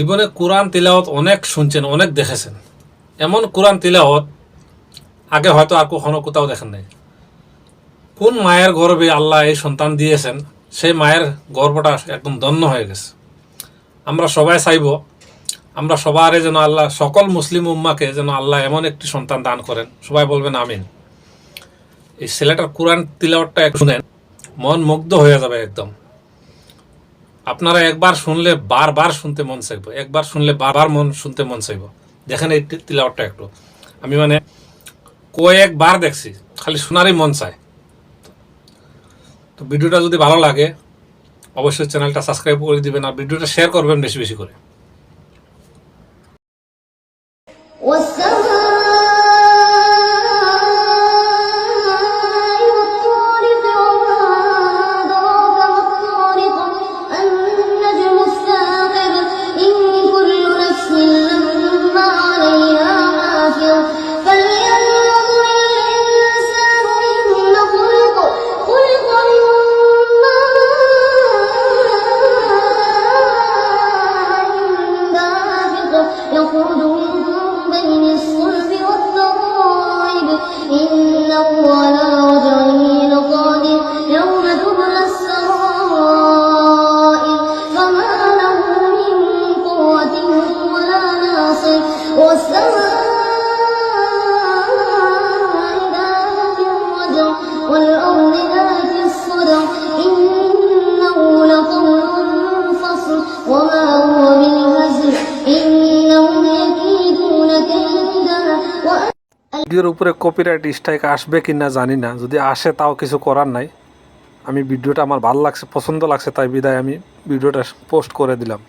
জীবনে কোরআন তিলাওয়াত অনেক শুনছেন, অনেক দেখেছেন। এমন কোরআন তিলাওয়াত আগে হয়তো আর কখনো কোথাও দেখেন নাই। কোন মায়ের গর্বে আল্লাহ এই সন্তান দিয়েছেন, সেই মায়ের গর্বটা একদম দন্য হয়ে গেছে। আমরা সবাই চাইব, আমরা সবারে যেন আল্লাহ, সকল মুসলিম উম্মাকে যেন আল্লাহ এমন একটি সন্তান দান করেন। সবাই বলবেন আমিন। এই ছেলেটার কোরআন তিলাওয়াতটা শুনেন, মন মুগ্ধ হয়ে যাবে একদম। আপনারা একবার শুনলে বারবার শুনতে মন চাইব। একবার শুনলে বারবার মন শুনতে মন চাইব। দেখেন এই তি- তিলাওয়াতটা একটু। আমি মানে কয়েকবার দেখছি, খালি শোনারই মন চায়। তো ভিডিওটা যদি ভালো লাগে, অবশ্যই চ্যানেলটা সাবস্ক্রাইব করে দিবেন আর ভিডিওটা শেয়ার করবেন বেশি বেশি করে। على رجعه لقادر يوم تبلى السرائر. فما له من قوة ولا ناصر. والسماء ذات الرجع والأرض ذات الصدع. إنه لقول فصل. وما هو بالهزل. إنهم يكيدون كيدا ভিডিওর উপরে কপিরাইট স্ট্রাইক আসবে কি না জানি না। যদি আসে, তাও কিছু করার নাই। আমি ভিডিওটা আমার ভালো লাগছে, পছন্দ লাগছে, তাই বিদায় আমি ভিডিওটা পোস্ট করে দিলাম।